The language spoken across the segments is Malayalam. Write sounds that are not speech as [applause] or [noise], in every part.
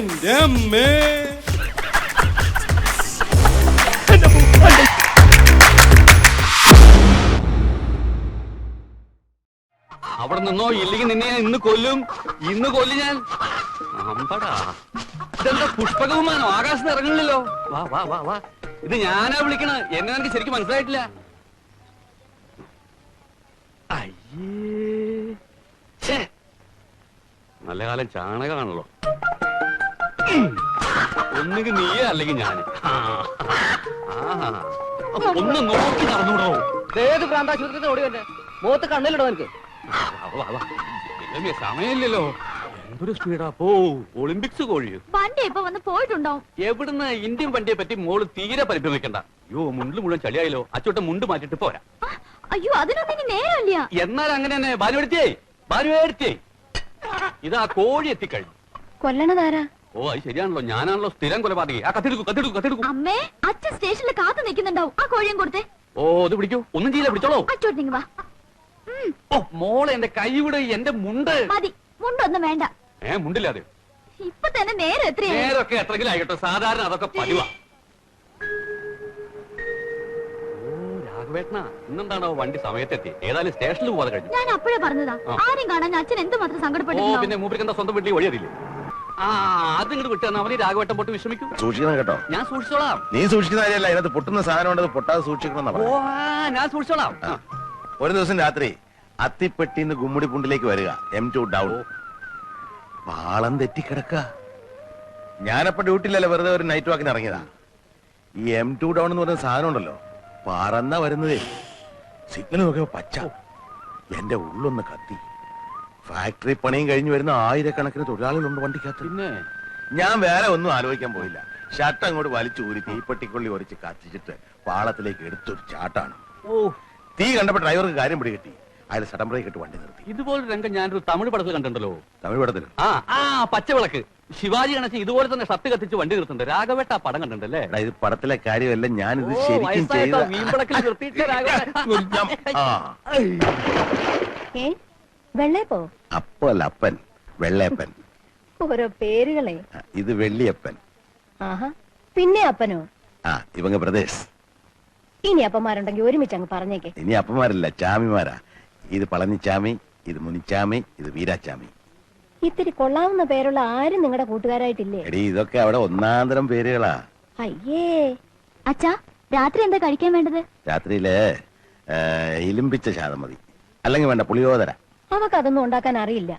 എന്റെ അമ്മേ അവിടെ നിന്നോ? ഇല്ലെങ്കിൽ നിന്നെ ഞാൻ ഇന്ന് കൊല്ലും? ഇന്ന് കൊല്ലു ഞാൻ? അമ്പടാ. ഇതെന്താ പുഷ്പകവുമാനോ ആകാശത്ത് ഇറങ്ങണില്ലല്ലോ വാ വാ വാ വാ. ഇത് ഞാനാ വിളിക്കണ. എന്നെ നിനക്ക് ശരിക്കും മനസ്സിലായിട്ടില്ല. അയ്യേ. നല്ല കാലം ചാണകമാണല്ലോ. ഒന്നുകിൽ നീയേ അല്ലെങ്കിൽ ഞാൻ ഒന്ന് നോക്കി നടന്നൂടോ? ഏത് പ്രാന്താശുപത്രി ഓടി വന്നെ മുഖത്ത് കണ്ണിലിടോ എനിക്ക്. വാ, വാ, വാ. സമയമില്ലല്ലോ. എന്തൊരു സ്പീഡാ. പോ ഒളിമ്പിക്സ് കോഴിയോ. വണ്ടി ഇപ്പൊ വന്ന് പോയിട്ടുണ്ടാവും എവിടുന്ന് ഇന്ത്യൻ വണ്ടിയെ പറ്റി മോൾ തീരെ പരിഭ്രമിക്കണ്ട. അയ്യോ മുണ്ടിൽ മുഴുവൻ ചളിയായല്ലോ. അച്ചോട്ടെ മുണ്ട് മാറ്റിട്ട് പോരാ. അയ്യോ അതിനൊന്നും നേരമില്ല. എന്നാൽ അങ്ങനെ തന്നെ ഭാനുവെടുത്തേ ഭാനുവെടുത്തേ ഇതാ കോഴി എത്തിക്കഴിഞ്ഞു. കൊല്ലണതാരാ? ഓ അത് ശരിയാണല്ലോ. ഞാനാണല്ലോ സ്ഥിരം കൊലപാതകി. ആ കത്തിടുക്കു കത്തിടുക്കു കത്തിടുക്കു. അമ്മേ അച്ഛൻ സ്റ്റേഷനിൽ കാത്തു നിൽക്കുന്നുണ്ടാവും. ആ കോഴിയും കൊടുത്തേ. ഓ ഇത് പിടിക്കൂ. ഒന്നും ചെയ്യില്ല പിടിച്ചോളൂ. അച്ചോട്ടിങ് വാ. ഓ മോളെ എന്റെ കൈ വിട് എന്റെ മുണ്ട്. മതി. മുണ്ടൊന്നും വേണ്ട. ഏ മുണ്ടില്ലാതെ ഇപ്പൊ തന്നെ നേരം എത്രയായി? നേരൊക്കെ എത്രങ്കിലും ആയിക്കോട്ടെ. സാധാരണ അതൊക്കെ പതിവാ. ഓ രാഘവേട്ടനാ ഇന്നെന്താണോ വണ്ടി സമയത്തെത്തി? ഏതായാലും സ്റ്റേഷനിൽ പോകാതെ കഴിഞ്ഞു. ഞാൻ അപ്പോഴേ പറഞ്ഞതാ. ആരും കാണാൻ അച്ഛൻ എന്തുമാത്രം മാത്രം സങ്കടപ്പെട്ടു പിന്നെ മൂപ്പർക്ക് എന്താ സ്വന്തം വീട്ടിൽ വഴിയതില്ലേ ആ അത് ഇങ്ങോട്ട് വിട്ടാ അവന് രാഘവട്ടം പോട്ട് വിശ്രമിക്കൂ സൂക്ഷിക്കണം കേട്ടോ. ഞാൻ സൂക്ഷിച്ചോളാം. നീ സൂക്ഷിക്കുന്ന കാര്യമല്ല ഇതിനകത്ത് പൊട്ടുന്ന സാധനം പൊട്ടാതെ സൂക്ഷിക്കണം ഓ ഞാൻ സൂക്ഷിച്ചോളാം. ഒരു ദിവസം രാത്രി അത്തിപ്പെട്ടിന്ന് ഗുമ്മുടിപ്പുണ്ടിലേക്ക് വരിക. എം ടു ഡൗൺ പാളം തെറ്റിക്കിടക്ക. ഞാനപ്പോ ഡ്യൂട്ടിയിലല്ല വെറുതെ ഒരു നൈറ്റ് വാക്കിന് ഇറങ്ങിയതാ. ഈ എം ടു ഡൗൺ എന്ന് പറയുന്ന സാധനം ഉണ്ടല്ലോ പറന്ന വരുന്നതേ. സിഗ്നൽ നോക്കിയപ്പോ പച്ച. എന്റെ ഉള്ളൊന്ന് കത്തി. ഫാക്ടറി പണിയും കഴിഞ്ഞു വരുന്ന ആയിരക്കണക്കിന് തൊഴിലാളികളുണ്ട് വണ്ടിക്കകത്ത്. പിന്നെ? ഞാൻ വേറെ ഒന്നും ആലോചിക്കാൻ പോയില്ല. ഷർട്ട് അങ്ങോട്ട് വലിച്ചു ഊരി തീപ്പെട്ടിക്കൊള്ളി ഒരച്ച് കത്തിച്ചിട്ട് പാളത്തിലേക്ക് എടുത്തൊരു ചാട്ടാണ്. ഓ. തീ കണ്ടപ്പോ ഡ്രൈവർക്ക് കാര്യം പിടികിട്ടി അയാൾ സഡൻ ബ്രേക്ക് ഇട്ട് വണ്ടി നിർത്തി. ഇതുപോലെ രംഗം ഞാനൊരു തമിഴ് പടത്തിൽ കണ്ടിട്ടുണ്ടല്ലോ. തമിഴ് പടത്തിൽ ആ ആ പച്ചവിളക്ക്. ശിവാജി ഗണേശൻ ഇതുപോലെ തന്നെ ഷർട്ട് കത്തിച്ച് വണ്ടി നിർത്തുന്നുണ്ട്. രാഘവേട്ട ആ പടം കണ്ടിട്ടുണ്ടല്ലേ? എടാ ഇത് പടത്തിലെ കാര്യമല്ല ഞാൻ ഇത് ഓ, ശരിക്കും ചെയ്ത വീമ്പളക്കിൽ നിർത്തിയിട്ട് രാഘവേട്ട. [laughs] ആ. ഏ? വെള്ളയപ്പോ അപ്പോ അല്ല അപ്പൻ വെള്ളയപ്പൻ. [laughs] ഓരോ പേരുകളെ. ഇത് വെള്ളിയപ്പൻ. ആഹാ പിന്നെ അപ്പനോ? ആ ഇവங்க പ്രദേശ് ഇനി അപ്പന്മാരുണ്ടെങ്കിൽ ഒരുമിച്ച് അങ്ങ് പറഞ്ഞേക്കെ. ഇനി അപ്പന്മാരല്ല ചാമിമാരാ. ഇത് പളനിച്ചാമി ഇത് മുനിച്ചാമി ഇത് വീരാച്ചാമി. ഇത്തിരി കൊള്ളാവുന്ന പേരുള്ള ആരും നിങ്ങളുടെ കൂട്ടുകാരായിട്ടില്ലേ? എടീ ഇതൊക്കെ അവിടെ ഒന്നാന്തരം പേരുകളാ. അയ്യേ. അച്ഛാ രാത്രി എന്താ കഴിക്കാൻ വേണ്ടത്? രാത്രിയിൽ ഏ, ഇലിമ്പിച്ച ശാതം മതി അല്ലെങ്കിൽ വേണ്ട പുളിയോദര. അവക്ക് അതൊന്നും ഉണ്ടാക്കാൻ അറിയില്ല.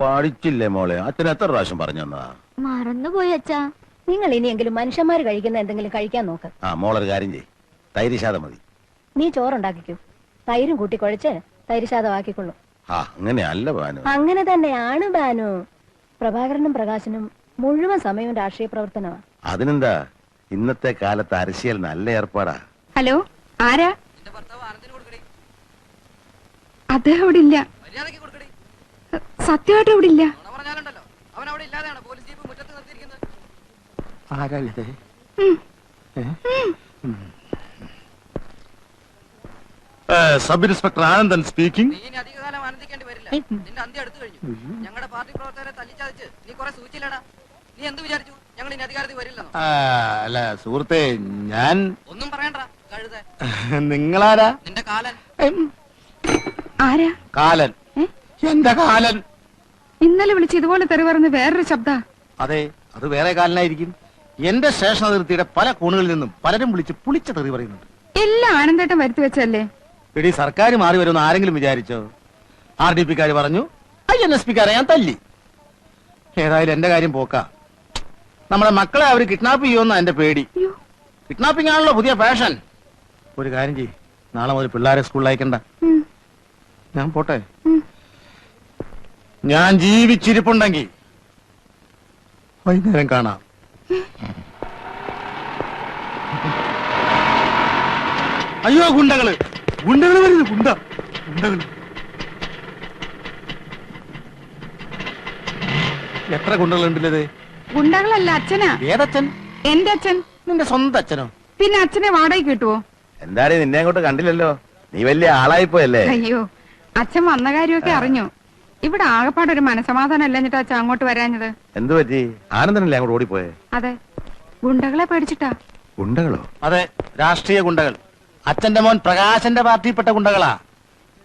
പഠിച്ചില്ലേ മോളെ? അച്ഛൻ എത്ര പ്രാവശ്യം പറഞ്ഞു തന്നതാ? മറന്നുപോയി അച്ഛാ. നിങ്ങൾ ഇനിയെങ്കിലും മനുഷ്യന്മാർ കഴിക്കുന്ന എന്തെങ്കിലും കഴിക്കാൻ നോക്ക്. ആ മോളൊരു കാര്യം ചെയ് തൈര് ശാതം മതി. നീ ചോറുണ്ടാക്കിക്കൂ. തൈരും കൂട്ടി കുഴച്ച് തൈര് ശാതമാക്കിക്കൊള്ളു. ആ അങ്ങനെ അല്ല ഭാനു അങ്ങനെ തന്നെയാണ് ബാനു. പ്രഭാകരനും പ്രകാശനും മുഴുവൻ സമയവും രാഷ്ട്രീയ പ്രവർത്തനമാണ് അതിനെന്താ? ഇന്നത്തെ കാലത്ത് അരശിയൽ നല്ല ഏർപ്പാടാ. ഹലോ ആരാ? അദ്ദേഹം അവിടെ ഇല്ല. സത്യമായിട്ട് ഇവിടെ ഇല്ല. Sub inspector Anandan speaking. ഞങ്ങളുടെ പാർട്ടി പ്രവർത്തകരെ തല്ലിച്ചതച്ച് നീ കുറെ സൂചിച്ചില്ലടാ. നീ എന്ത് വിചാരിച്ചു? ഞങ്ങൾ ഇനി അധികാരത്തിൽ വരില്ലെന്നോ? അല്ല സുഹൃത്തെ ഞാൻ ഒന്നും പറയണ്ട കഴുത. നിങ്ങളാരാ? നിന്റെ കാലൻ. ആരാ? കാലൻ. എന്റെ കാലൻ. ഇന്നലെ വിളിച്ച് ഇതുപോലെ തെറി പറഞ്ഞ വേറൊരു ശബ്ദ. അതെ അത് വേറെ കാലനായിരിക്കും. എന്റെ സ്റ്റേഷൻ അതിർത്തിയുടെ പല കോണുകളിൽ നിന്നും പലരും വിളിച്ച് പുളിച്ച തെറി പറയുന്നുണ്ട്. എല്ലാം ആനന്ദേട്ടം വരുത്തി വെച്ചല്ലേ എടി സർക്കാർ മാറി വരുമെന്ന് ആരെങ്കിലും വിചാരിച്ചോ? ആർ ഡി പിക്കാർ പറഞ്ഞു ഐ എൻ എസ് പിക്കാരെ ഞാൻ തല്ലി. ഏതായാലും എന്റെ കാര്യം പോക്ക. നമ്മളെ മക്കളെ അവർ കിഡ്നാപ്പ് ചെയ്യുമെന്ന എന്റെ പേടി. കിഡ്നാപ്പിംഗ് ആണല്ലോ പുതിയ ഫാഷൻ. ഒരു കാര്യം ചെയ്യ്. നാളെ മുതൽ പിള്ളേരെ സ്കൂളിൽ അയക്കണ്ട. ഞാൻ പോട്ടെ. ഞാൻ ജീവിച്ചിരിപ്പുണ്ടെങ്കിൽ വൈകുന്നേരം കാണാം. അയ്യോ ഗുണ്ടകൾ. ഗുണ്ടകൾ വരുന്നു ഗുണ്ട. ഗുണ്ടകൾ. എത്ര ഗുണ്ടകളുണ്ടല്ലേ ഗുണ്ടകളല്ല അച്ഛനാ. ഏതച്ഛൻ? എന്റെ അച്ഛൻ. നിന്റെ സ്വന്തം അച്ഛനോ? പിന്നെ അച്ഛനെ വാടകയ്ക്ക് കിട്ടുവോ? എന്താടേ നിന്നെ അങ്ങോട്ട് കണ്ടില്ലല്ലോ? നീ വലിയ ആളായിപ്പോയല്ലേ? അയ്യോ അച്ഛൻ വന്ന കാര്യമൊക്കെ അറിഞ്ഞു. ഇവിടെ ആകപ്പാട് ഒരു മനസമാധാനം അല്ലഞ്ഞിട്ടാ അച്ഛ അങ്ങോട്ട് വരാഞ്ഞത്? എന്തു പറ്റി? ആനന്ദനല്ലേ അങ്ങോട്ട് ഓടിപ്പോയെ? അതെ. ഗുണ്ടകളെ പേടിച്ചിട്ടാ. ഗുണ്ടകളോ? അതെ രാഷ്ട്രീയ ഗുണ്ടകൾ. അച്ഛന്റെ മോൻ പ്രകാശന്റെ പാർട്ടിയിൽപ്പെട്ട ഗുണ്ടകളാ.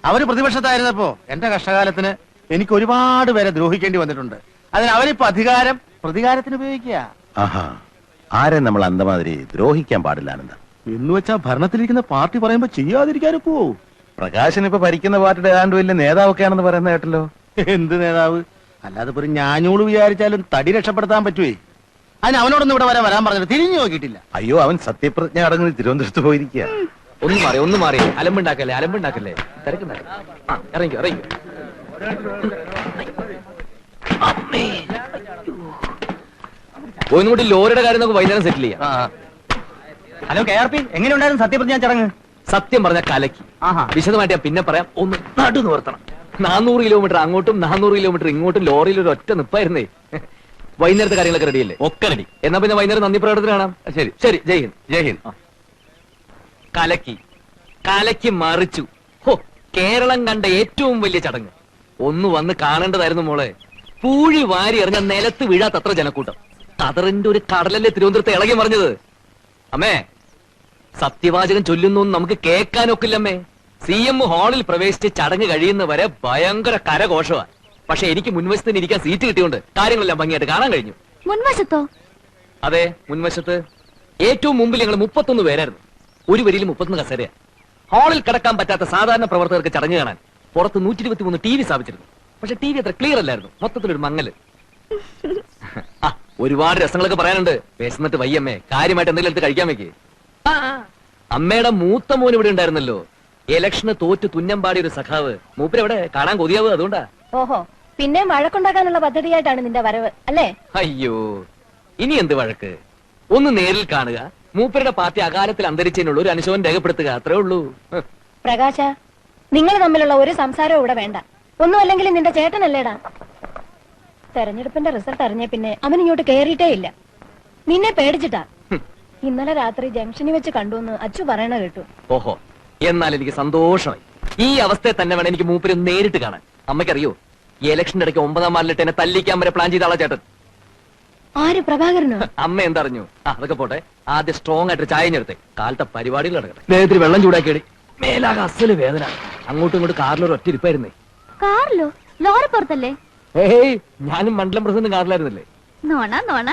അവർ പ്രതിപക്ഷത്തായിരുന്നപ്പോ എന്റെ കഷ്ടകാലത്തിന് എനിക്ക് ഒരുപാട് പേരെ ദ്രോഹിക്കേണ്ടി വന്നിട്ടുണ്ട്. അതിന് അവരിപ്പോ അധികാരം പ്രതികാരത്തിന് ഉപയോഗിക്കുക. ആഹാ. ആരെ നമ്മൾ അന്തമാതിരി ദ്രോഹിക്കാൻ പാടില്ല ആനന്ദ? എന്ന് വെച്ചാ ഭരണത്തിലിരിക്കുന്ന പാർട്ടി പറയുമ്പോ ചെയ്യാതിരിക്കാനൊക്കോ? പ്രകാശൻ ഇപ്പൊ ഭരിക്കുന്ന പാർട്ടിയുടെ ഏതാണ്ട് വലിയ നേതാവൊക്കെയാണെന്ന് പറയുന്ന കേട്ടല്ലോ. എന്ത് നേതാവ്? അല്ലാതെ ഇപ്പൊ ഒരു ഞാനോട് വിചാരിച്ചാലും തടി രക്ഷപ്പെടുത്താൻ പറ്റുവേ. അതിന് അവനോടൊന്നും ഇവിടെ വരെ വരാൻ പറഞ്ഞിട്ട് തിരിഞ്ഞു നോക്കിയിട്ടില്ല. അയ്യോ അവൻ സത്യപ്രതിജ്ഞ അടങ്ങി തിരുവനന്തപുരത്ത് പോയിരിക്കുക ഒന്ന് മാറി ഒന്ന് മാറി. അലമ്പുണ്ടാക്കല്ലേ അലമ്പുണ്ടാക്കല്ലേ? തിരക്കുണ്ടാക്കല്ലേ ആ ഇറങ്ങിക്കോ ഇറങ്ങിക്കോ. ഒന്നും കൂടി ലോറിയുടെ കാര്യം നമുക്ക് വൈകുന്നേരം സെറ്റിൽ ചെയ്യാം. ഹലോ കെ ആർ പി എങ്ങനെയുണ്ടായിരുന്നു സത്യപ്രതിജ്ഞ ചടങ്ങ്? സത്യം പറഞ്ഞ കലക്കി. ആഹാ. വിശദമായിട്ട് ഞാൻ പിന്നെ പറയാം. ഒന്ന് നടു നിവർത്തണം. നാനൂറ് കിലോമീറ്റർ അങ്ങോട്ടും നാനൂറ് കിലോമീറ്റർ ഇങ്ങോട്ടും ലോറിയിൽ ഒരു ഒറ്റ നിപ്പായിരുന്നേ. വൈകുന്നേരത്തെ കാര്യങ്ങളൊക്കെ റെഡിയല്ലേ? ഒക്കെ റെഡി എന്നാ പിന്നെ വൈകുന്നേരം നന്ദി പ്രകടനം കാണാം. ശരി. ശരി ജയ് ഹിന്ദ്. ജയ് ഹിന്ദ്. കലക്കി. കലക്കി മറിച്ചു. ഹോ കേരളം കണ്ട ഏറ്റവും വലിയ ചടങ്ങ്. ഒന്ന് വന്ന് കാണേണ്ടതായിരുന്നു മോളെ. പൂഴി വാരി എറിഞ്ഞ നിലത്ത് വീഴാത്തത്ര ജനക്കൂട്ടം. കതറിന്റെ ഒരു കടലല്ലേ തിരുവനന്തപുരത്ത് ഇളകി മറിഞ്ഞത്? അമ്മേ സത്യവാചകം ചൊല്ലുന്നു നമുക്ക് കേൾക്കാനൊക്കില്ലമ്മേ. സി എം ഹാളിൽ പ്രവേശിച്ച് ചടങ്ങ് കഴിയുന്നവരെ ഭയങ്കര കരഘോഷമാണ് പക്ഷെ എനിക്ക് മുൻവശത്തിന് ഇരിക്കാൻ സീറ്റ് കിട്ടിയോണ്ട് കാര്യങ്ങളെല്ലാം ഭംഗിയായിട്ട് കാണാൻ കഴിഞ്ഞു. മുൻവശത്തോ? അതെ മുൻവശത്ത്. ഏറ്റവും മുമ്പിൽ ഞങ്ങൾ മുപ്പത്തൊന്ന് പേരായിരുന്നു. ഒരു വരിയിൽ മുപ്പത്തൊന്ന് കസേര ഹാളിൽ കിടക്കാൻ പറ്റാത്ത സാധാരണ പ്രവർത്തകർക്ക് ചടങ്ങ് കാണാൻ പുറത്ത് നൂറ്റി ഇരുപത്തി മൂന്ന് ടി വി സ്ഥാപിച്ചിരുന്നു. പക്ഷെ ടി വി അത്ര ക്ലിയർ അല്ലായിരുന്നു. മൊത്തത്തിലൊരു മങ്ങൽ. ആ, ഒരുപാട് രസങ്ങളൊക്കെ പറയാനുണ്ട്. വിശന്നിട്ട് വയ്യമ്മേ കാര്യമായിട്ട് എന്തെങ്കിലും എടുത്ത് കഴിക്കാൻ വെക്കേ. അമ്മയുടെ മൂത്ത മോൻ ഇവിടെ ഉണ്ടായിരുന്നല്ലോ. ഇലക്ഷന് തോറ്റ് പാടിയ ഒരു സഖാവ്. മൂപ്പരെവിടെ കാണാൻ കൊതിയാവ് അതുകൊണ്ടാ? ഓഹോ പിന്നെ വഴക്കുണ്ടാക്കാനുള്ള പദ്ധതിയായിട്ടാണ് നിന്റെ വരവ് അല്ലേ? അയ്യോ ഇനി എന്ത് വഴക്ക്? ഒന്ന് നേരിൽ കാണുക. മൂപ്പരുടെ പാർട്ടി അകാലത്തിൽ അന്തരിച്ചതിനുള്ള ഒരു അനുശോചനം രേഖപ്പെടുത്തുക അത്രേ ഉള്ളൂ. പ്രകാശ നിങ്ങൾ തമ്മിലുള്ള ഒരു സംസാരവും ഇവിടെ വേണ്ട. ഒന്നും അല്ലെങ്കിൽ നിന്റെ ചേട്ടനല്ലേടാ? തെരഞ്ഞെടുപ്പിന്റെ റിസൾട്ട് അറിഞ്ഞ പിന്നെ അവൻ ഇങ്ങോട്ട് കേറിയിട്ടേ ഇല്ല. നിന്നെ പേടിച്ചിട്ടാ. ഇന്നലെ രാത്രി ജംഗ്ഷനിൽ വെച്ച് കണ്ടു എന്ന് അച്ചു പറയണ കേട്ടു. ഓഹോ. എന്നാൽ എനിക്ക് സന്തോഷമായി. ഈ അവസ്ഥയെ തന്നെ വേണം എനിക്ക് മൂപ്പര് നേരിട്ട് കാണാൻ. അമ്മയ്ക്കറിയോ? ഈ ഇലക്ഷന്റെ ഇടയ്ക്ക് ഒമ്പതാം വാർഡിലിട്ട് എന്നെ തല്ലിക്കാൻ വരെ പ്ലാൻ ചെയ്ത ആളാ ചേട്ടൻ. ആര് പ്രഭാകരനോ? [laughs] അമ്മ എന്തറിഞ്ഞു? അതൊക്കെ പോട്ടെ. ആദ്യം സ്ട്രോങ് ആയിട്ട് ചായ ഞെടുത്തെ കാലത്തെ പരിപാടികൾ നടക്കട്ടെ. വെള്ളം ചൂടാക്കിയടി. മേലാകെ അസൽ വേദന. അങ്ങോട്ടും ഇങ്ങോട്ടും കാറിലൊരു ഒറ്റ ഇരിപ്പായിരുന്നേ. കാറിലോ? ലോറി പുറത്തല്ലേ? ഏയ് ഞാനും മണ്ഡലം പ്രസിഡന്റ് കാറിലായിരുന്നില്ലേ? നോണ നോണ.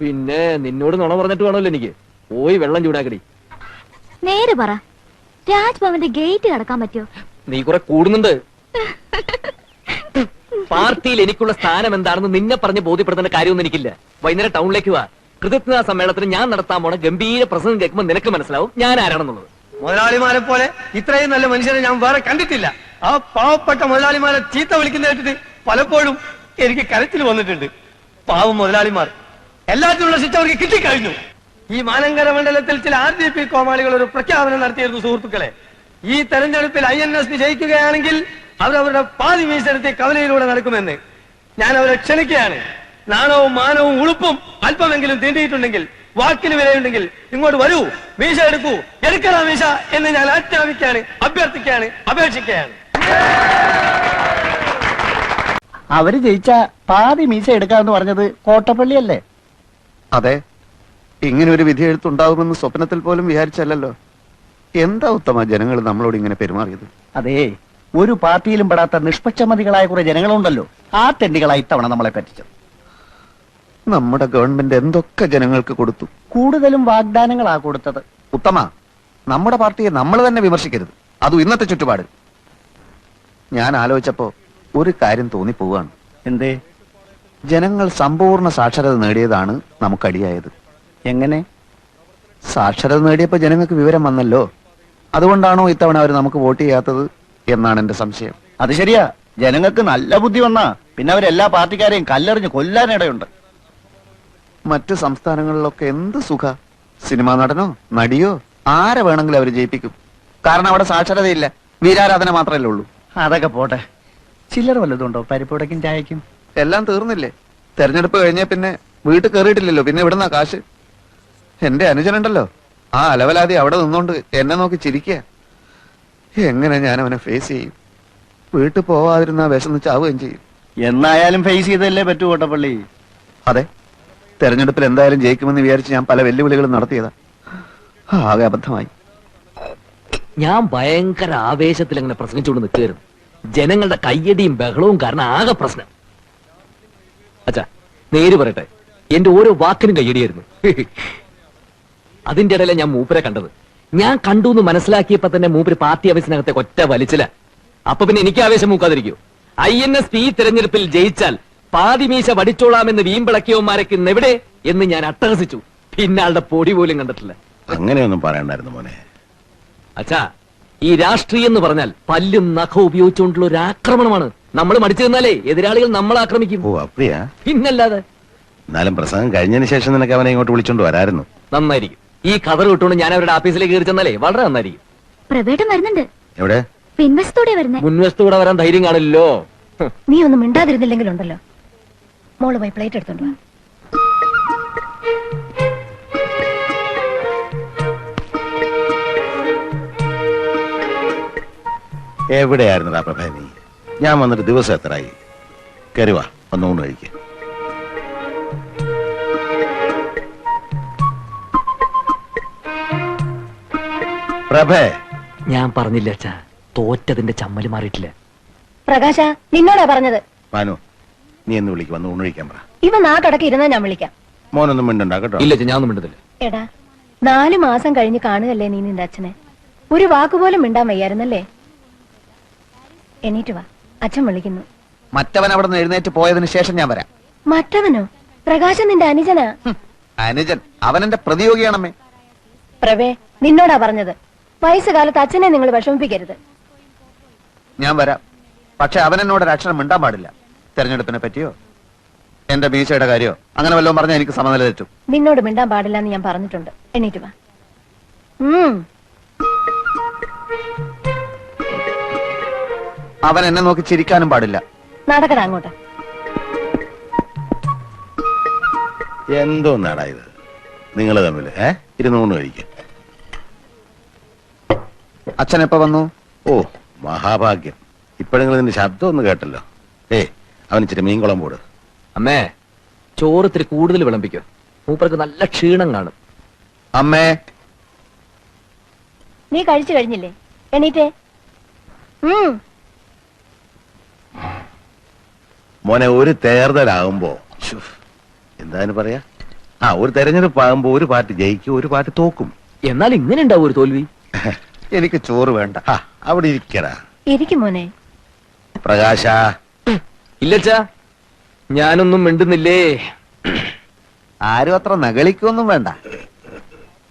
പിന്നെ നിന്നോട് നുണ പറഞ്ഞിട്ട് വേണമല്ലോ എനിക്ക്. പോയി വെള്ളം ചൂടാക്കടി. നേരെ പറ. രാജ്ഭവന്റെ ഗേറ്റ് കടക്കാൻ പറ്റുമോ? നീ കുറെ കൂടുന്നുണ്ട്. [laughs] പാർട്ടിയിൽ എനിക്കുള്ള സ്ഥാനം എന്താണെന്ന് നിന്നെ പറഞ്ഞ് ബോധ്യപ്പെടുത്തേണ്ട കാര്യമൊന്നും എനിക്കില്ല. വൈകുന്നേരം ടൗണിലേക്ക് വാ. കൃതജ്ഞതാ സമ്മേളനത്തിന് ഞാൻ നടത്താൻ പോണ ഗംഭീര പ്രസംഗം കേൾക്കുമ്പോൾ നിനക്ക് മനസ്സിലാവും ഞാൻ ആരാണെന്നുള്ളത്. മുതലാളിമാരെ പോലെ ഇത്രയും നല്ല മനുഷ്യരെ ഞാൻ വേറെ കണ്ടിട്ടില്ല. ആ പാവപ്പെട്ട മുതലാളിമാരെ ചീത്ത വിളിക്കുന്ന കേട്ടിട്ട് പലപ്പോഴും എനിക്ക് കരച്ചിൽ വന്നിട്ടുണ്ട്. പാവം മുതലാളിമാർ. എല്ലാത്തിനുള്ള ശിക്ഷ അവർക്ക് കിട്ടിക്കഴിഞ്ഞു. ഈ മാനങ്കര മണ്ഡലത്തിൽ ചില ആർ ഡി പി കോമാളികൾ ഒരു പ്രഖ്യാപനം നടത്തിയിരുന്നു സുഹൃത്തുക്കളെ. ഈ തെരഞ്ഞെടുപ്പിൽ ഐ എൻ എസ് വിജയിക്കുകയാണെങ്കിൽ അവരവരുടെ പാതി മീശെടുത്ത് കവലയിലൂടെ നടക്കുമെന്ന്. ഞാൻ അവരെ ക്ഷണിക്കുകയാണ്. നാണവും മാനവും ഉളുപ്പും അല്പമെങ്കിലും തീണ്ടിയിട്ടുണ്ടെങ്കിൽ വാക്കിന് വിലയുണ്ടെങ്കിൽ ഇങ്ങോട്ട് വരൂ മീശ എടുക്കൂ എടുക്കണ മീശ എന്ന് ഞാൻ ആജ്ഞാപിക്കുകയാണ് അഭ്യർത്ഥിക്കുകയാണ് അപേക്ഷിക്കുകയാണ്. അവർ ജയിച്ച പാതി മീശ എടുക്കാന്ന് പറഞ്ഞത് കോട്ടപ്പള്ളിയല്ലേ? അതെ. ഇങ്ങനെ ഒരു വിധി എഴുത്തുണ്ടാവുമെന്ന് സ്വപ്നത്തിൽ പോലും വിചാരിച്ചല്ലോ എന്താ ഉത്തമ ജനങ്ങൾ നമ്മളോട് ഇങ്ങനെ പെരുമാറിയത്? അതെ ഒരു പാർട്ടിയിലും പെടാത്ത നിഷ്പക്ഷമതികളായ കുറെ ജനങ്ങളുണ്ടല്ലോ. ആ തെണ്ടികളായി ഇത്തവണ നമ്മളെ പറ്റിച്ചത്. നമ്മുടെ ഗവൺമെന്റ് എന്തൊക്കെ ജനങ്ങൾക്ക് കൊടുത്തു? കൂടുതലും വാഗ്ദാനങ്ങളാ കൊടുത്തത്. ഉത്തമ നമ്മുടെ പാർട്ടിയെ നമ്മൾ തന്നെ വിമർശിക്കരുത്. അതും ഇന്നത്തെ ചുറ്റുപാട് ഞാൻ ആലോചിച്ചപ്പോ ഒരു കാര്യം തോന്നിപ്പോവാണ്. എന്തേ? ജനങ്ങൾ സമ്പൂർണ സാക്ഷരത നേടിയതാണ് നമുക്കടിയായത്. എങ്ങനെ? സാക്ഷരത നേടിയപ്പോ ജനങ്ങൾക്ക് വിവരം വന്നല്ലോ. അതുകൊണ്ടാണോ ഇത്തവണ അവർ നമുക്ക് വോട്ട് ചെയ്യാത്തത് എന്നാണ് എന്റെ സംശയം. അത് ശരിയാ. ജനങ്ങൾക്ക് നല്ല ബുദ്ധി വന്നാ പിന്നെ അവരെല്ലാ പാർട്ടിക്കാരെയും കല്ലെറിഞ്ഞ് കൊല്ലാനിടയുണ്ട് മറ്റു സംസ്ഥാനങ്ങളിലൊക്കെ എന്ത് സുഖ? സിനിമാ നടനോ നടിയോ? ആരെ വേണമെങ്കിലും അവർ ജയിപ്പിക്കും. കാരണം അവിടെ സാക്ഷരതയില്ല. വീരാരാധന മാത്രമല്ലേ ഉള്ളൂ. അതൊക്കെ പോട്ടെ. ചില്ലറ വല്ലതുണ്ടോ പരിപ്പുടക്കും ചായക്കും? എല്ലാം തീർന്നില്ലേ? തെരഞ്ഞെടുപ്പ് കഴിഞ്ഞ പിന്നെ വീട്ടിൽ കയറിയിട്ടില്ലല്ലോ പിന്നെ ഇവിടുന്ന കാശ്? എന്റെ അനുജനുണ്ടല്ലോ ആ അലവലാതി അവിടെ നിന്നോണ്ട് എന്നെ നോക്കി ചിരിക്കുക എങ്ങനെ ഞാൻ അവനെ ഫേസ് ചെയ്യും? വീട്ടിൽ പോവാതിരുന്ന വിശന്ന് ചാവുകയും ചെയ്യും. എന്നായാലും ഫേസ് ചെയ്തല്ലേ പറ്റൂ കോട്ടപ്പള്ളി? അതെ. തെരഞ്ഞെടുപ്പിൽ എന്തായാലും ജയിക്കുമെന്ന് വിചാരിച്ച് ഞാൻ പല വെല്ലുവിളികളും നടത്തിയതാ. ആകെ അബദ്ധമായി. ഞാൻ ഭയങ്കര ആവേശത്തിൽ അങ്ങനെ പ്രസംഗിച്ചുകൊണ്ട് നിൽക്കുകയായിരുന്നു. ജനങ്ങളുടെ കയ്യടിയും ബഹളവും കാരണം ആകെ പ്രശ്നം. അച്ഛാ നേര് പറയട്ടെ. എന്റെ ഓരോ വാക്കിനും കയ്യടിയായിരുന്നു. അതിന്റെ ഇടയിലെ ഞാൻ മൂപ്പരെ കണ്ടത്. ഞാൻ കണ്ടു എന്ന് മനസ്സിലാക്കിയപ്പോ തന്നെ മൂപ്പര് പാർട്ടി ഓഫീസിനകത്തെ ഒറ്റ വലിച്ചില്ല അപ്പൊ പിന്നെ എനിക്ക് ആവേശം മൂക്കാതിരിക്കൂ. ഐ എൻ എസ് പി തെരഞ്ഞെടുപ്പിൽ ജയിച്ചാൽ പാതിമീശ വടിച്ചോളാമെന്ന് വീമ്പിളക്കിയവന്മാരൊക്കെ എവിടെ എന്ന് ഞാൻ അട്ടഹസിച്ചു. പിന്നെ ആളുടെ പൊടി പോലും കണ്ടിട്ടില്ല. അങ്ങനെയൊന്നും പറയണ്ടായിരുന്നു മോനെ. അച്ഛാ ഈ രാഷ്ട്രീയം എന്ന് പറഞ്ഞാൽ പല്ലും നഖവും ഉപയോഗിച്ചുകൊണ്ടുള്ള ഒരു ആക്രമണമാണ്. നമ്മൾ മടിച്ചു നിന്നാലേ എതിരാളികൾ നമ്മൾ ആക്രമിക്കും. ഓ അപ്പടിയാ? പിന്നല്ലാതെ. എന്നാലും പ്രസംഗം കഴിഞ്ഞതിന് ശേഷം നിനക്ക് അവനെ ഇങ്ങോട്ട് വിളിച്ചോണ്ട് വരായിരുന്നു നന്നായിരിക്കും. ഈ കവർ കിട്ടുകൊണ്ട് ഞാൻ അവരുടെ ഓഫീസിലേക്ക് കയറി ചെന്നാലേ വളരെ നന്നായിരിക്കും. പ്രവേട്ടം വരുന്നുണ്ട്. എവിടെ? പിൻവശത്തോടെ വരുന്നേ. മുൻവശത്തൂടെ വരാൻ ധൈര്യം കാണില്ലല്ലോ. നീ ഒന്നും മിണ്ടാതിരുന്നില്ലെങ്കിലുണ്ടല്ലോ. മോൾ പോയി പ്ലേറ്റ് എടുത്തോണ്ട് വാ. എവിടെയായിരുന്നടാ പ്രഭ നീ? ഞാൻ വന്നിട്ട് ദിവസം എത്രയായി? കരുവാ ഊണ് കഴിക്ക. പ്രഭേ. ഞാൻ പറഞ്ഞില്ല അച്ഛാ തോറ്റതിന്റെ ചമ്മൽ മാറിയിട്ടില്ല? പ്രകാശ നിന്നോടാ പറഞ്ഞത്. മാനു നീ എന്ന് വിളിക്ക് വന്ന് ഊണ് കഴിക്കാൻ പറ. ഇവ നാട്ടടക്കി ഇരുന്നാ ഞാൻ വിളിക്കാം. മോനൊന്നും മിണ്ടണ്ട കേട്ടോ? ഇല്ല അച്ഛാ ഞാനൊന്നും മിണ്ടതില്ല എടാ നാല് മാസം കഴിഞ്ഞ് കാണുകല്ലേ നീ നിന്റെ അച്ഛനെ? ഒരു വാക്കുപോലും മിണ്ടാൻ വയ്യായിരുന്നല്ലേ? എണീറ്റ് വാ അച്ഛൻ വിളിക്കുന്നു. മറ്റവൻ അവിടെ നിന്ന് എഴുന്നേറ്റ് പോയതിനു ശേഷം ഞാൻ വരാം. മറ്റവനോ? പ്രകാശൻ നിന്റെ അനുജനാ? ഹും, അനുജൻ അവൻ എന്റെ പ്രതിയോഗിയാണമ്മേ. പ്രവേ നിന്നോടാ പറഞ്ഞത്. വയസ്സുകാലത്ത് അച്ഛനെ നിങ്ങൾ വിഷമിപ്പിക്കരുത്. ഞാൻ വരാം. പക്ഷെ അവൻ എന്നോട് ഒരു അക്ഷരം മിണ്ടാൻ പാടില്ല. തെരഞ്ഞെടുപ്പിനെ പറ്റിയോ? എന്റെ മീശയുടെ കാര്യോ? അങ്ങനെ വല്ലതും പറഞ്ഞാൽ എനിക്ക് സമനില തെറ്റും നിന്നോട് മിണ്ടാൻ പാടില്ല എന്ന് ഞാൻ പറഞ്ഞിട്ടുണ്ട്. എണീറ്റ് വാ. ഉം. അവൻ എന്നെ നോക്കി ചിരിക്കാനും പാടില്ല. നടക്കടാ അങ്ങോട്ട്. എന്തോന്നാടാ ഇത്? നിങ്ങൾ തമ്മിൽ ഏ? ഇരുന്നൂണ് കഴിക്ക. അച്ഛൻ എപ്പോ വന്നു? ഓ മഹാഭാഗ്യം. ഇപ്പോഴെങ്കിലും നിന്റെ ശബ്ദം ഒന്ന് കേട്ടല്ലോ. ഏ അവൻ ഇച്ചിരി മീൻകുളം പോട്. അമ്മേ ചോറ് ഇത്തിരി കൂടുതൽ വിളമ്പിക്കോ. മൂപ്പർക്ക് നല്ല ക്ഷീണം കാണും. അമ്മേ. നീ കഴിച്ചു കഴിഞ്ഞില്ലേ? എണീറ്റേ. ഉം. മോനെ ഒരു തേർതലാകുമ്പോ ശ്ശോ, എന്താണ് പറയാ? ആ ഒരു തെരഞ്ഞെടുപ്പ് ആകുമ്പോ ഒരു പാർട്ടി ജയിക്കും ഒരു പാർട്ടി തോക്കും. എന്നാൽ ഇങ്ങനെ ഉണ്ടാവും ഒരു തോൽവി. [laughs] എനിക്ക് ചോറ് വേണ്ട. ആ അവിടെ ഇരിക്കടാ. ഇരിക്കും മോനെ. പ്രകാശ. ഇല്ലച്ചാ ഞാനൊന്നും മിണ്ടുന്നില്ലേ? ആരും അത്ര നകളിക്കൊന്നും വേണ്ട.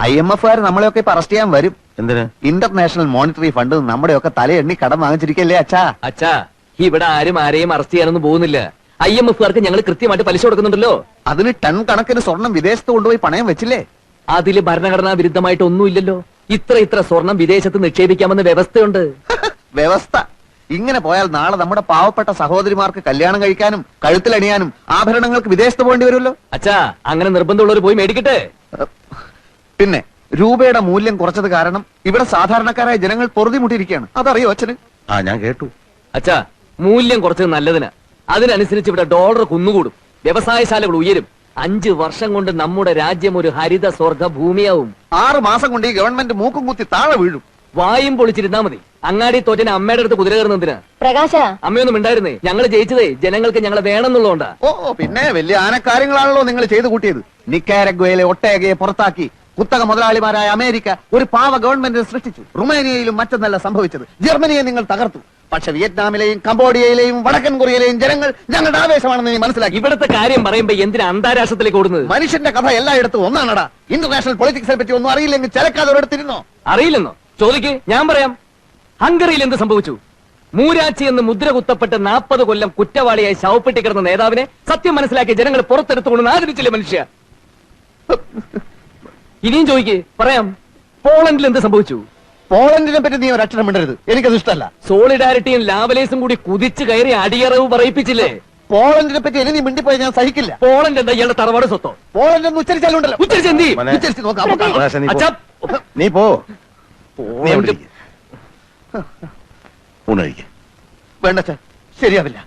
ഐ എം എഫുകാർ നമ്മളെയൊക്കെ ഇപ്പൊ അറസ്റ്റ് ചെയ്യാൻ വരും. എന്തിന്? ഇന്റർനാഷണൽ മോണിറ്ററി ഫണ്ട് നമ്മുടെയൊക്കെ തലയെണ്ണി കടം വാങ്ങിച്ചിരിക്കല്ലേ അച്ഛാ? അച്ഛാ ഇവിടെ ആരും ആരെയും അറസ്റ്റ് ചെയ്യാനൊന്നും പോകുന്നില്ല. ഐ എം എഫുകാർക്ക് ഞങ്ങൾ കൃത്യമായിട്ട് പലിശ കൊടുക്കുന്നുണ്ടല്ലോ. അതിന് ടൺ കണക്കിന് സ്വർണം വിദേശത്ത് കൊണ്ടുപോയി പണയം വെച്ചില്ലേ? അതിൽ ഭരണഘടനാ വിരുദ്ധമായിട്ട് ഒന്നുമില്ലല്ലോ ഇത്ര ഇത്ര സ്വർണം വിദേശത്ത് നിക്ഷേപിക്കാമെന്ന് വ്യവസ്ഥയുണ്ട്. [laughs] വ്യവസ്ഥ. ഇങ്ങനെ പോയാൽ നാളെ നമ്മുടെ പാവപ്പെട്ട സഹോദരിമാർക്ക് കല്യാണം കഴിക്കാനും കഴുത്തിലണിയാനും ആഭരണങ്ങൾക്ക് വിദേശത്ത് പോകേണ്ടി വരുമല്ലോ? അച്ഛാ അങ്ങനെ നിർബന്ധമുള്ളവർ പോയി മേടിക്കട്ടെ. പിന്നെ രൂപയുടെ മൂല്യം കുറച്ചത് കാരണം ഇവിടെ സാധാരണക്കാരായ ജനങ്ങൾ പൊറുതിമുട്ടിയിരിക്കുകയാണ്. അതറിയോ അച്ഛന്? ആ ഞാൻ കേട്ടു. അച്ഛാ മൂല്യം കുറച്ചത് നല്ലതിന്. അതിനനുസരിച്ച് ഇവിടെ ഡോളർ കുന്നുകൂടും. വ്യവസായശാലകൾ ഉയരും. അഞ്ച് വർഷം കൊണ്ട് നമ്മുടെ രാജ്യം ഒരു ഹരിത സ്വർഗ ഭൂമിയാവും. ആറ് മാസം കൊണ്ട് ഈ ഗവൺമെന്റ് മൂക്കും കുത്തി താഴെ വീഴും. വായും പൊളിച്ചിരുന്നാ മതി. അങ്ങാടി തോറ്റന് അമ്മയുടെ അടുത്ത് കുതിര കയറുന്നതിന്. പ്രകാശ. അമ്മയൊന്നും ഉണ്ടായിരുന്നേ ഞങ്ങൾ ജയിച്ചതേ. ജനങ്ങൾക്ക് ഞങ്ങളെ വേണമെന്നുള്ളതുകൊണ്ടാ. ഓ പിന്നെ വലിയ ആനക്കാര്യങ്ങളാണല്ലോ നിങ്ങൾ ചെയ്തു കൂട്ടിയത്. നിക്കാരഗ്വയിലെ ഒട്ടേകയെ പുറത്താക്കി. കുത്തക മുതലാളിമാരായ അമേരിക്ക ഒരു പാവ ഗവൺമെന്റിനെ സൃഷ്ടിച്ചു. റുമേനിയയിലും മറ്റൊന്നല്ല സംഭവിച്ചത്. ജർമ്മനിയെ നിങ്ങൾ തകർത്തു. പക്ഷെ വിയറ്റ്നാമിലെയും കംബോഡിയയിലെയും വടക്കൻ കൊറിയയിലെയും ജനങ്ങൾ ഞങ്ങളുടെ ആവേശമാണെന്ന് നീ മനസ്സിലാക്കി. ഇവിടുത്തെ കാര്യം പറയുമ്പോ എന്തിനാ അന്താരാഷ്ട്രത്തിലേക്ക് ഓടുന്നത്? മനുഷ്യന്റെ കഥ എല്ലായിടത്തും ഒന്നാണടാ. ഇന്റർനാഷണൽ പൊളിറ്റിക്സിനെ പറ്റി ഒന്നും അറിയില്ലെങ്കിൽ ചിലക്കാതെ ഒരിടത്തിരുന്നോ അറിയില്ലെന്നോ? ചോദിക്ക് ഞാൻ പറയാം. ഹംഗറിയിൽ എന്ത് സംഭവിച്ചു? മൂരാച്ചി എന്ന് മുദ്ര കുത്തപ്പെട്ട് നാൽപ്പത് കൊല്ലം കുറ്റവാളിയായി ശവപ്പെട്ടി കിടന്ന നേതാവിനെ സത്യം മനസ്സിലാക്കി ജനങ്ങൾ പുറത്തെടുത്തുകൊണ്ട് ആദരിച്ചില്ലേ മനുഷ്യ? [laughs] ഇനിയും ചോദിക്കേ. പറയാം. പോളണ്ടിൽ എന്ത് സംഭവിച്ചു? പോളണ്ടിനെ പറ്റി നീ ഒരു അക്ഷരം മിണ്ടരുത്. എനിക്കത് ഇഷ്ടമല്ല. സോളിഡാരിറ്റിയും ലാവലേസും കൂടി കുതിച്ചു കയറി അടിയറവ് പറയിപ്പിച്ചില്ലേ? പോളണ്ടിനെ പറ്റി എനി നീ മിണ്ടിപ്പോയി ഞാൻ സഹിക്കില്ല. പോളണ്ട് എന്താ ഇയാളുടെ തറവാട് സ്വത്തോ? പോളണ്ട് എന്ന് ഉച്ചരിച്ചാലുണ്ടല്ലോ. ഉച്ചരിച്ച് എന്ത് ചെയ്യും? മോനെ, ഉച്ചരിച്ച് നോക്കാം. നീ പോ. അച്ഛാ, നീ പോ. നീ അവിടെ ഇരിക്ക്. ഊണ് വേണ്ട അച്ഛാ. ശരിയാവില്ല.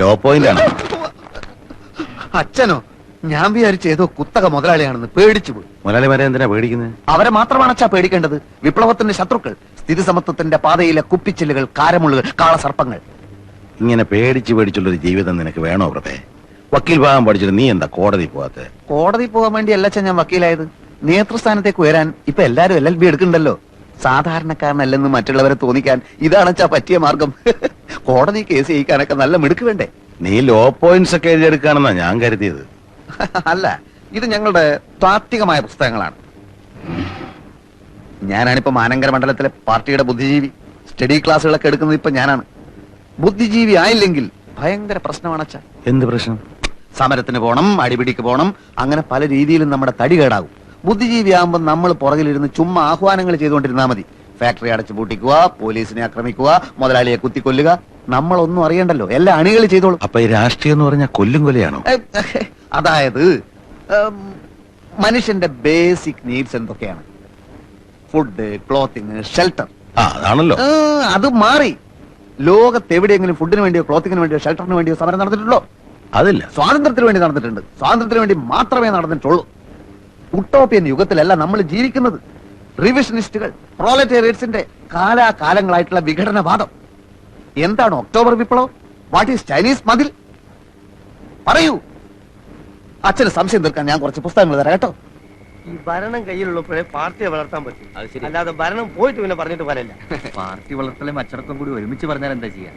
ലോ പോയിന്റ് ആണ് അച്ഛനോ? ഞാൻ വിചാരിച്ച ഏതോ കുത്തക മുതലാളിയാണെന്ന് പേടിച്ചു പോയി. മുതലാളിമാരെ എന്തിനാ പേടിക്കുന്നത്? അവരെ മാത്രമാണ് അച്ഛാ പേടിക്കേണ്ടത്. വിപ്ലവത്തിന്റെ ശത്രുക്കൾ സ്ഥിതി സമത്വത്തിന്റെ പാതയിലെ കുപ്പിച്ചില്ലുകൾ കാരമുള്ളുകൾ കാളസർപ്പങ്ങൾ. ഇങ്ങനെ പേടിച്ച് പേടിച്ചുള്ളൊരു ജീവിതം നിനക്ക് വേണോ പ്രഭേ വക്കീൽ ഭാഗം പഠിച്ചിട്ട് നീ എന്താ കോടതി പോവാത്ത? കോടതി പോകാൻ വേണ്ടി അല്ല ഞാൻ വക്കീലായത്. നേതൃസ്ഥാനത്തേക്ക് ഉയരാൻ ഇപ്പൊ എല്ലാരും എൽ എൽ ബി എടുക്കണ്ടല്ലോ. സാധാരണക്കാരനല്ലെന്ന് മറ്റുള്ളവരെ തോന്നിക്കാൻ ഇതാണ് ചാ പറ്റിയ മാർഗം. കോടതി കേസ് ജയിക്കാനൊക്കെ നല്ല മിടുക്ക് വേണ്ടേ? നീ ലോ പോയിന്റ്സ് ഒക്കെ എഴുതിയെടുക്കാണെന്നാ ഞാൻ കരുതിയത്. [laughs] അല്ല ഇത് ഞങ്ങളുടെ താത്വികമായ പുസ്തകങ്ങളാണ്. ഞാനാണിപ്പോ മാനങ്കര മണ്ഡലത്തിലെ പാർട്ടിയുടെ ബുദ്ധിജീവി. സ്റ്റഡി ക്ലാസ്സുകളൊക്കെ എടുക്കുന്നത് ഇപ്പൊ ഞാനാണ്. ബുദ്ധിജീവി ആയില്ലെങ്കിൽ ഭയങ്കര പ്രശ്നമാണ് അച്ഛ. എന്ത് പ്രശ്നം? സമരത്തിന് പോണം അടിപിടിക്ക് പോണം അങ്ങനെ പല രീതിയിലും നമ്മുടെ തടി കേടാകും. ബുദ്ധിജീവി ആകുമ്പോൾ നമ്മൾ പുറകിലിരുന്ന് ചുമ്മാ ആഹ്വാനങ്ങൾ ചെയ്തുകൊണ്ടിരുന്നാൽ മതി. ഫാക്ടറി അടച്ചു പൂട്ടിക്കുക പോലീസിനെ ആക്രമിക്കുക മുതലാളിയെ കുത്തിക്കൊല്ലുക നമ്മളൊന്നും അറിയണ്ടല്ലോ. എല്ലാ അണികൾ ചെയ്തോളും. അപ്പൊ ഈ രാഷ്ട്രീയം എന്ന് പറഞ്ഞാൽ കൊല്ലും കൊലയാണോ? അതായത് മനുഷ്യന്റെ ബേസിക് നീഡ്സ് എന്തൊക്കെയാണ്? Food clothing shelter. അതാണല്ലോ. അത് മാറി. ലോകത്ത് എവിടെയെങ്കിലും ഫുഡിന് വേണ്ടിയോ ക്ലോത്തിങ്ങിന് വേണ്ടിയോ ഷെൽട്ടറിന് വേണ്ടിയോ സമരം നടന്നിട്ടുണ്ടോ? അതില്ല. സ്വാതന്ത്ര്യത്തിന് വേണ്ടി നടന്നിട്ടുണ്ട്. സ്വാതന്ത്ര്യത്തിന് വേണ്ടി മാത്രമേ നടന്നിട്ടുള്ളൂ. ഉട്ടോപ്യൻ യുഗത്തിലല്ല നമ്മൾ ജീവിക്കുന്നത്. റിവിഷനിസ്റ്റുകൾ പ്രോലറ്റേറിയറ്റ്സിന്റെ കാലാകാലങ്ങളായിട്ടുള്ള വിഘടനവാദം. എന്താണ് ഒക്ടോബർ വിപ്ലവം? വാട്ട് ഈസ് ചൈനീസ് മതിൽ? പറയൂ. അച്ഛന് സംശയം തീർക്കാൻ ഞാൻ കുറച്ച് പുസ്തകങ്ങൾ തരാം കേട്ടോ. ഈ ഭരണം കയ്യിലുള്ളപ്പോഴേ പാർട്ടിയെ വളർത്താൻ പറ്റും. അത് ശരി. അല്ലാതെ ഭരണം പോയിട്ട് പിന്നെ പറഞ്ഞിട്ട് പോലല്ല [laughs] പാർട്ടി വളർത്തലും അച്ചടക്കം കൂടി ഒരുമിച്ച് പറഞ്ഞാൽ എന്താ ചെയ്യാ?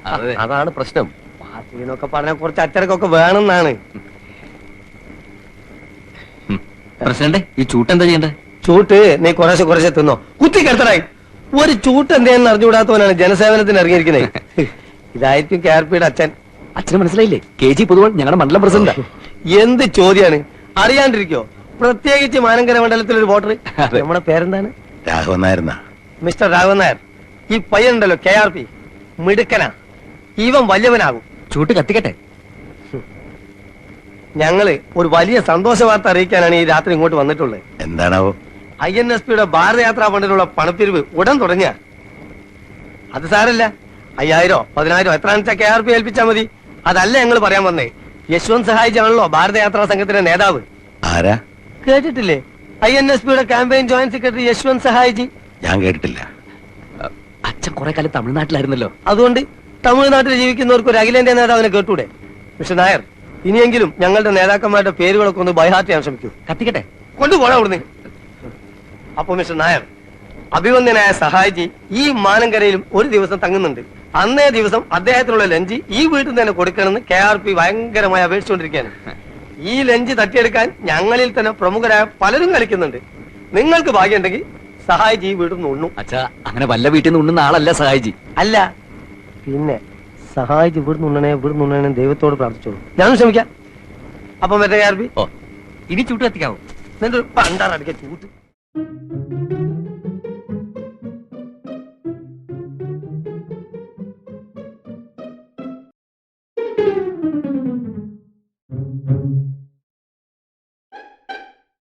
അതാണ് പ്രശ്നം. പാർട്ടി എന്നൊക്കെ പറഞ്ഞാൽ കുറച്ച് അച്ചടക്കമൊക്കെ വേണമെന്നാണ്. പ്രസിഡന്റ് ഈ ചൂട്ട് എന്താ ചെയ്യണ്ടേ ചൂട്ട് നീ കുറേശ്ശെ കുറേശ്ശെ തിന്നോ. കുത്തി കിടത്തടായി ഒരു ചൂട്ട് എന്തേന്ന് അറിഞ്ഞുകൂടാത്തവനാണ് ജനസേവനത്തിന് ഇറങ്ങിയിരിക്കുന്നത്. [laughs] ഇതായിരിക്കും കെ ആർ പിയുടെ അച്ഛൻ. അച്ഛന് മനസ്സിലായില്ലേ? കെ ജി പൊതുവൾ ഞങ്ങളുടെ മണ്ഡലം പ്രസിഡന്റ്. എന്ത് ചോദ്യാണ്? അറിയാണ്ടിരിക്കോ? പ്രത്യേകിച്ച് മാനങ്കര മണ്ഡലത്തിലെ ഒരു വോട്ടർ നമ്മുടെ പേരെന്താണ്? രാഘവൻ നായരുന്നാ. മിസ്റ്റർ രാഘവൻ നായർ. ഈ പയ്യനുണ്ടല്ലോ കെ ആർ പി. മിടുക്കനാ. ഇവൻ വലിയവനാകും. ചൂട്ട് കത്തിക്കട്ടെ. ഞങ്ങൾ ഒരു വലിയ സന്തോഷ വാർത്ത അറിയിക്കാനാണ് ഈ രാത്രി ഇങ്ങോട്ട് വന്നിട്ടുള്ളത്. എന്താണാവോ? ഐ എൻ എസ് പിയുടെ ഭാരതയാത്രാ ഫണ്ടിനുള്ള പണപ്പിരിവ് ഉടൻ തുടങ്ങിയ. അത് സാരല്ല. അയ്യായിരോ പതിനായിരോ എത്ര കെ ആർ പി ഏൽപ്പിച്ചാ മതി. അതല്ല ഞങ്ങൾ പറയാൻ വന്നേ. യശ്വന്ത് സഹായിച്ചാണല്ലോ ഭാരതയാത്രാ സംഘത്തിന്റെ നേതാവ്. ആരാ? കേട്ടിട്ടില്ലേ? ഐ എൻ എസ് പിയുടെ ക്യാമ്പയിൻ ജോയിന്റ് സെക്രട്ടറി യശ്വന്ത് സഹായിജി. ഞാൻ കേട്ടിട്ടില്ല. അച്ഛൻ കുറെ കാലം തമിഴ്നാട്ടിലായിരുന്നല്ലോ. അതുകൊണ്ട് തമിഴ്നാട്ടിൽ ജീവിക്കുന്നവർക്ക് ഒരു അഖിലേന്ത്യാ നേതാവിനെ കേട്ടൂടെ? മിസ്റ്റർ നായർ ഇനിയെങ്കിലും ഞങ്ങളുടെ നേതാക്കന്മാരുടെ പേരുകളൊക്കെ ഒന്ന് ബൈഹാർട്ട് ചെയ്യാൻ ശ്രമിക്കൂ. കത്തിക്കട്ടെ? കൊണ്ടുപോടാ അവിടുന്ന്. അപ്പൊ മിസ്റ്റർ നായർ അഭിവന്ദ്യനായ സഹായിജി ഈ മാനങ്കരയിലും ഒരു ദിവസം തങ്ങുന്നുണ്ട്. അന്നേ ദിവസം അദ്ദേഹത്തിനുള്ള ലഞ്ച് ഈ വീട്ടിൽ നിന്ന് തന്നെ കൊടുക്കണമെന്ന് കെ ആർ പി ഭയങ്കരമായി അപേക്ഷിച്ചുകൊണ്ടിരിക്കുകയാണ്. ഈ ലഞ്ച് തട്ടിയെടുക്കാൻ ഞങ്ങളിൽ തന്നെ പ്രമുഖരായ പലരും കളിക്കുന്നുണ്ട്. നിങ്ങൾക്ക് ഭാഗ്യമുണ്ടെങ്കിൽ സഹായിജി ഈ വീട്ടിൽ നിന്ന് ഉണ്ണും. അച്ഛാ അങ്ങനെ വല്ല വീട്ടിൽ നിന്ന് ഉണ്ണുന്ന ആളല്ല സഹായിജി. അല്ല. പിന്നെ സഹായിജി ഇവിടുന്ന് ഉണ്ണണേ ഇവിടുന്ന് ഉണ്ണണേ ദൈവത്തോട് പ്രാർത്ഥിച്ചോളൂ. ഞാനും ശ്രമിക്കാം അപ്പൊ മറ്റേ കെ ആർ പി ഓ. ഇനി ചൂട്ട് കത്തിക്കാവോ എന്നിട്ട് പണ്ടാറടിക്കാൻ ചൂട്ട്. Música